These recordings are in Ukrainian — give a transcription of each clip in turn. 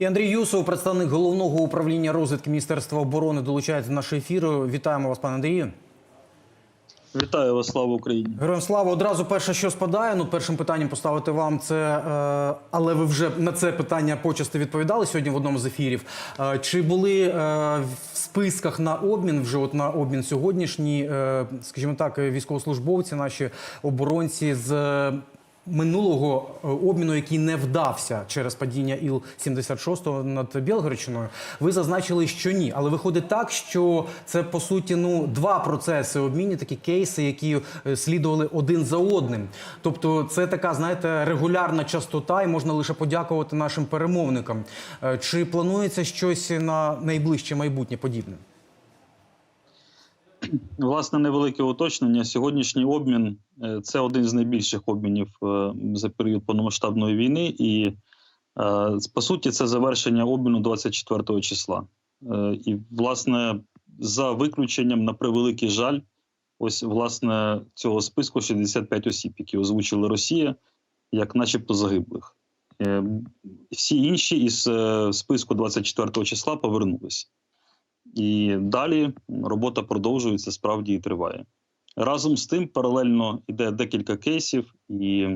І Андрій Юсов, представник головного управління розвідки Міністерства оборони, долучається до нашого ефіру. Вітаємо вас, пане Андрію. Вітаю вас, слава Україні. Героям слава. Одразу перше, що спадає. Ну, першим питанням поставити вам це, е, але ви вже на це питання почасти відповідали сьогодні в одному з ефірів. Е, чи були е, в списках на обмін, вже от на обмін сьогоднішній, е, скажімо так, військовослужбовці, наші оборонці з. Минулого е, обміну, який не вдався через падіння Іл-76 над Білгородщиною, ви зазначили, що ні. Але виходить так, що це по суті ну два процеси обмінні, такі кейси, які е, слідували один за одним. Тобто, це така, знаєте, регулярна частота, і можна лише подякувати нашим перемовникам. Е, Чи планується щось на найближче майбутнє подібне? Власне, невелике уточнення. Сьогоднішній обмін е, це один з найбільших обмінів е, за період повномасштабної війни, і е, по суті, це завершення обміну 24 числа. І, власне, за виключенням, на превеликий жаль, ось власне цього списку 65 осіб, які озвучили Росія, як, начебто, загиблих. Всі інші із списку 24 числа повернулись. І далі робота продовжується, справді і триває. Разом з тим, паралельно йде декілька кейсів, і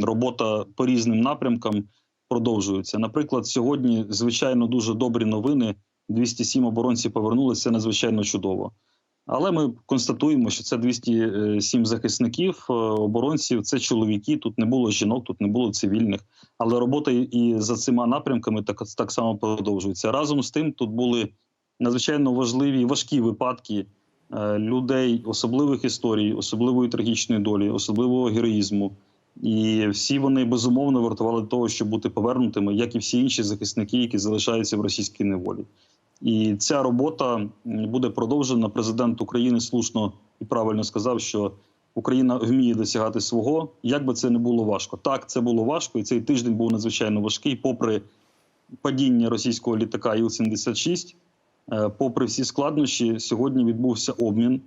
робота по різним напрямкам продовжується. Наприклад, сьогодні, звичайно, дуже добрі новини. 207 оборонців повернулися, надзвичайно чудово. Але ми констатуємо, що це 207 захисників, е, оборонців, це чоловіки. Тут не було жінок, тут не було цивільних. Але робота і за цими напрямками так, так само продовжується. Разом з тим, тут були надзвичайно важливі важкі випадки е, людей, особливих історій, особливої трагічної долі, особливого героїзму. І всі вони безумовно вартували того, щоб бути повернутими, як і всі інші захисники, які залишаються в російській неволі. І ця робота буде продовжена. Президент України слушно і правильно сказав, що Україна вміє досягати свого, як би це не було важко. Так, це було важко, і цей тиждень був надзвичайно важкий, попри падіння російського літака Іл-76. Е, Попри всі складнощі, сьогодні відбувся обмін.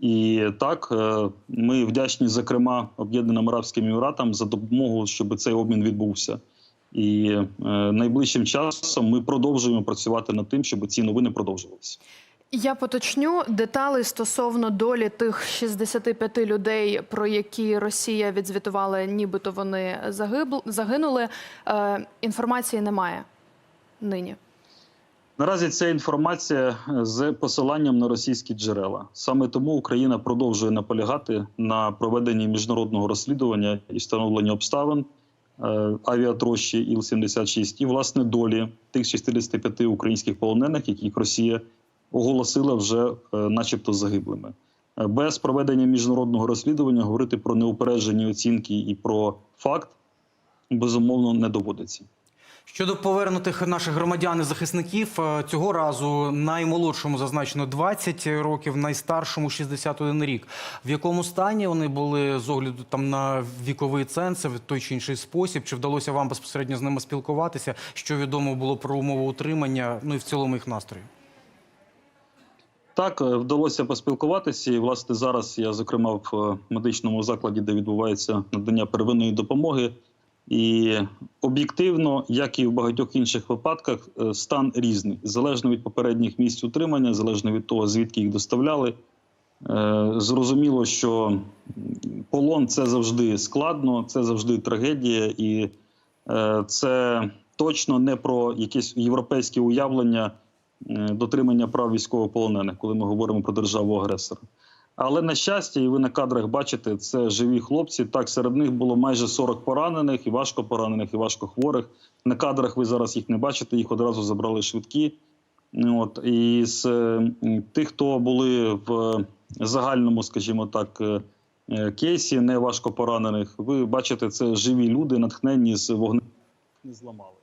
І так е, ми вдячні, зокрема, Об'єднаним Арабським Еміратам за допомогу, щоб цей обмін відбувся. І е, найближчим часом ми продовжуємо працювати над тим, щоб ці новини продовжувалися. Я поточню деталі стосовно долі тих 65 людей, про які Росія відзвітувала, нібито вони загибл- загинули. Е, інформації немає нині. Наразі ця інформація з посиланням на російські джерела. Саме тому Україна продовжує наполягати на проведенні міжнародного розслідування і встановлення обставин е, авіатрощі Іл-76 і власне долі тих 65 українських полонених, яких Росія оголосила вже, е, начебто, загиблими. Е, Без проведення міжнародного розслідування говорити про неупереджені оцінки і про факт безумовно не доводиться. Щодо повернутих наших громадян і захисників, е, цього разу наймолодшому зазначено 20 років, найстаршому 61 рік. В якому стані вони були з огляду там на віковий ценз в той чи інший спосіб? Чи вдалося вам безпосередньо з ними спілкуватися? Що відомо було про умови утримання? Ну і в цілому їх настрою? Так, е, вдалося поспілкуватися. І власне зараз я, зокрема, в е, медичному закладі, де відбувається надання первинної допомоги. І об'єктивно, як і в багатьох інших випадках, е, стан різний залежно від попередніх місць утримання, залежно від того, звідки їх доставляли. Е, Зрозуміло, що полон це завжди складно, це завжди трагедія, і е, це точно не про якесь європейське уявлення дотримання прав військовополонених, коли ми говоримо про державу агресора. Але на щастя, і ви на кадрах бачите, це живі хлопці. Так, серед них було майже 40 поранених, і важко поранених, і важко хворих. На кадрах ви зараз їх не бачите, їх одразу забрали швидкі. От і з е, тих, хто були в загальному, скажімо так, е, е, кейсі, не важко поранених, ви бачите, це живі люди, натхненні з вогнем не зламали,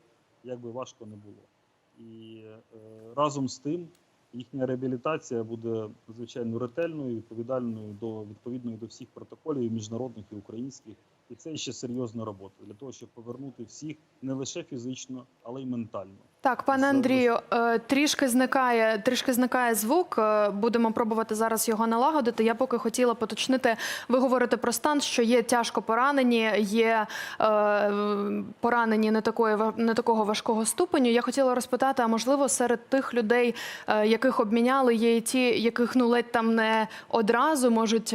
як би важко не було. І е, разом з тим їхня реабілітація буде звичайно ретельною, відповідальною до відповідної до всіх протоколів і міжнародних і українських. І це ще серйозна робота для того, щоб повернути всіх не лише фізично, але й ментально. Так, пане Андрію, е, трішки зникає, трішки зникає звук. е, Будемо пробувати зараз його налагодити. Я поки хотіла поточнити. Ви говорите про стан, що є тяжко поранені, є е, поранені не такої не такого важкого ступеню. Я хотіла розпитати, а можливо, серед тих людей, е, яких обміняли, є і ті, яких ну ледь там не одразу можуть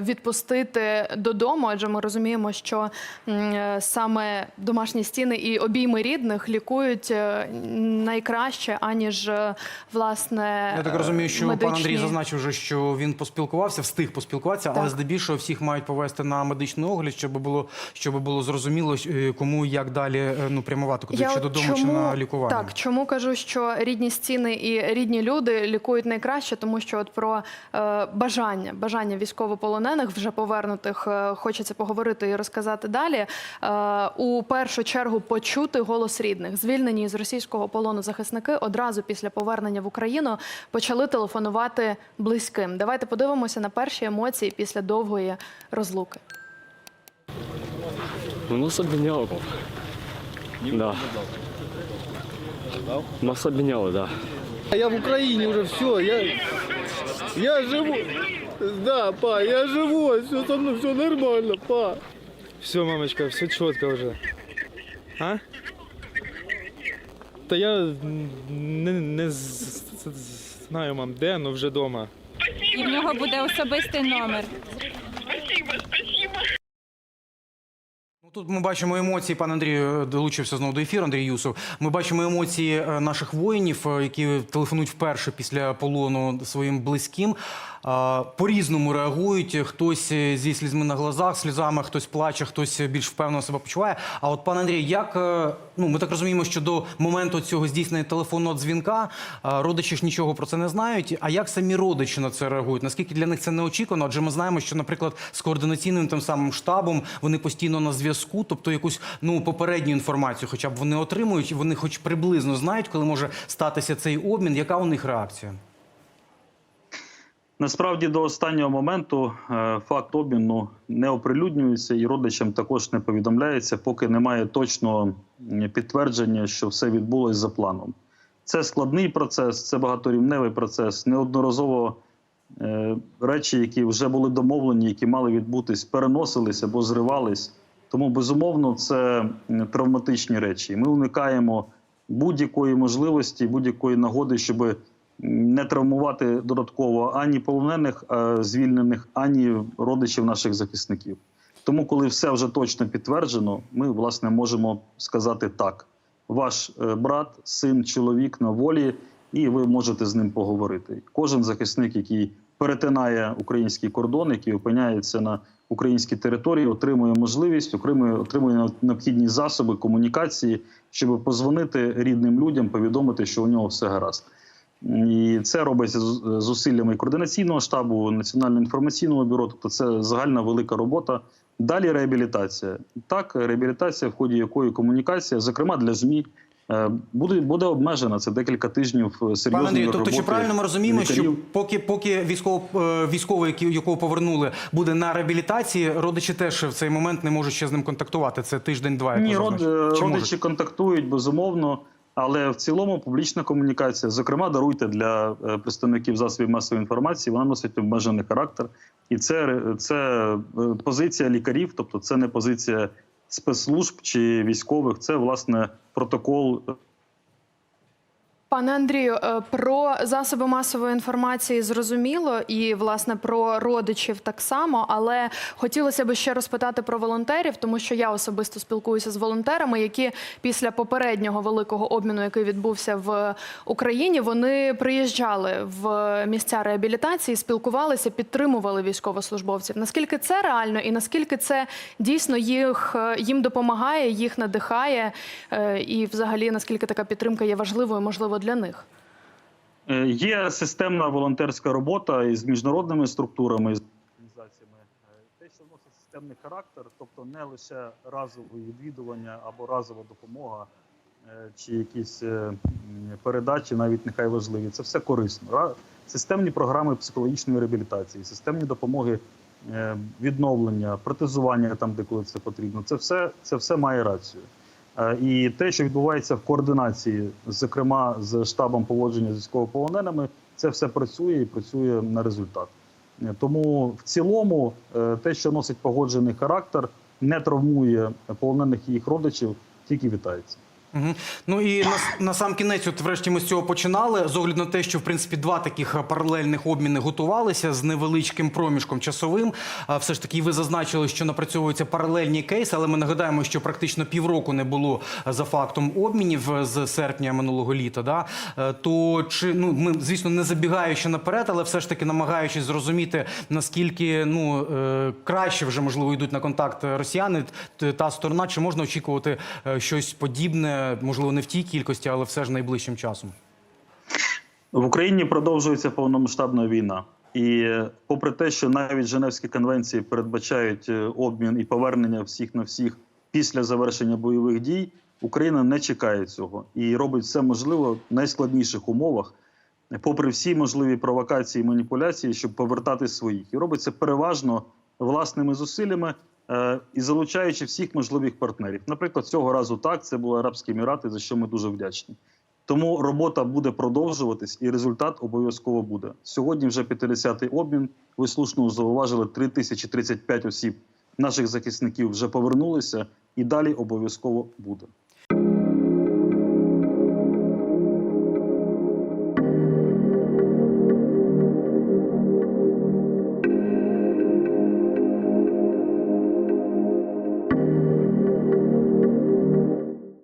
відпустити додому, адже ми розуміємо, що е, саме домашні стіни і обійми рідних лікують е, найкраще, аніж е, власне. Я так розумію, що медичні... пан Андрій зазначив, вже, що він поспілкувався, встиг поспілкуватися, але здебільшого всіх мають повести на медичний огляд, щоб було щоб було зрозуміло, кому як далі ну прямувати, куди чи от додому, чи на лікування. Так, чому кажу, що рідні стіни і рідні люди лікують найкраще, тому що от про бажання, бажання військовополонених вже повернутих хочеться поговорити і розказати далі. Е, у першу чергу почути голос рідних. Звільнені з російського полону захисники одразу після повернення в Україну почали телефонувати близьким. Давайте подивимося на перші емоції після довгої розлуки. Ну, нас обміняли. Да. Нас обміняли, да. А Я в Украине уже все, я, я живу. Да, па, я живу, все со мной, все нормально, па. Все, мамочка, все четко уже. А? Та я не, не знаю, мам, де, але вже вдома. І в нього буде особистий номер. Тут ми бачимо емоції. Пан Андрій е, долучився знову до ефіру. Андрій Юсов. Ми бачимо емоції е, наших воїнів, е, які телефонують вперше після полону своїм близьким. По-різному реагують. Хтось зі слізьми на глазах, сльозами, хтось плаче, хтось більш впевнено себе почуває. А от пан Андрій, як ну ми так розуміємо, що до моменту цього здійснення телефонного дзвінка родичі ж нічого про це не знають. А як самі родичі на це реагують? Наскільки для них це неочікувано? Адже ми знаємо, що, наприклад, з координаційним тим самим штабом вони постійно на зв'язку, тобто якусь ну попередню інформацію, хоча б вони отримують, і вони, хоч приблизно знають, коли може статися цей обмін. Яка у них реакція? Насправді до останнього моменту е, факт обміну не оприлюднюється і родичам також не повідомляється, поки немає точного підтвердження, що все відбулось за планом. Це складний процес, це багаторівневий процес. Неодноразово е, речі, які вже були домовлені, які мали відбутись, переносились або зривались. Тому безумовно це травматичні речі. Ми уникаємо будь-якої можливості, будь-якої нагоди, щоб не травмувати додатково ані полонених е, звільнених, ані родичів наших захисників. Тому, коли все вже точно підтверджено, ми власне можемо сказати так: ваш е, брат, син, чоловік на волі, і ви можете з ним поговорити. Кожен захисник, який перетинає український кордон, який опиняється на українській території, отримує можливість, отримує, отримує необхідні засоби комунікації, щоб позвонити рідним людям, повідомити, що у нього все гаразд. І це робиться з зусиллями координаційного штабу, національного інформаційного бюро. Тобто це загальна велика робота. Далі реабілітація. Так, реабілітація, в ході якої комунікація, зокрема для ЗМІ, буде, буде обмежена. Це декілька тижнів е, серйозної Пане Андрію, тобто чи правильно ми розуміємо, що поки поки військово, е, військовий, якого повернули, буде на реабілітації, родичі теж в цей момент не можуть ще з ним контактувати. Це тиждень-два. Ні, род, е, Чи родичі можуть? контактують безумовно, але в цілому публічна комунікація, зокрема, даруйте для е, представників засобів масової інформації, вона носить обмежений характер, і це, це е, позиція лікарів, тобто це не позиція спецслужб чи військових, це власне протокол Пане Андрію, е, про засоби масової інформації зрозуміло, і власне про родичів так само. Але хотілося б ще розпитати про волонтерів, тому що я особисто спілкуюся з волонтерами, які після попереднього великого обміну, який відбувся в Україні, вони приїжджали в місця реабілітації, спілкувалися, підтримували військовослужбовців. Наскільки це реально, і наскільки це дійсно їх е, їм допомагає, їх надихає, е, і взагалі наскільки така підтримка є важливою, можливо, для них. Е, Є системна волонтерська робота із міжнародними структурами, з організаціями. Е, Те, що носить системний характер, тобто не лише разове відвідування або разова допомога, е, чи якісь передачі, навіть нехай важливі. Це все корисно. Системні програми психологічної реабілітації, системні допомоги відновлення, протезування там, де коли це потрібно. Це все, це все має рацію. Е, І те, що відбувається в координації, зокрема з штабом поводження з військовополоненими, це все працює і працює на результат. Е, Тому в цілому е, те, що носить погоджений характер, не травмує полонених і їх родичів, тільки вітається. Угу. Ну і на, на сам кінець, от врешті ми з цього починали. З огляду на те, що в принципі два таких е, паралельних обміни готувалися з невеличким проміжком часовим. А все ж таки, ви зазначили, що напрацьовуються паралельні кейси, але ми нагадаємо, що практично півроку не було е, за фактом обмінів е, з серпня минулого літа. Да? То чи ну ми звісно не забігаючи наперед, але все ж таки намагаючись зрозуміти наскільки ну краще вже можливо йдуть на контакт росіяни, та сторона, чи можна очікувати щось подібне, можливо, не в тій кількості, але все ж найближчим часом. В Україні продовжується повномасштабна війна. І попри те, що навіть Женевські конвенції передбачають е, обмін і повернення всіх на всіх після завершення бойових дій, Україна не чекає цього і робить все можливе в найскладніших умовах, попри всі можливі провокації і маніпуляції, щоб повертати своїх. І робить це переважно власними зусиллями і залучаючи всіх можливих партнерів. Наприклад, цього разу так це були Арабські Емірати, за що ми дуже вдячні. Тому робота буде продовжуватись, і результат обов'язково буде. Сьогодні вже 50-й обмін. Ви слушно зауважили 3035 осіб наших захисників вже повернулися, і далі обов'язково буде.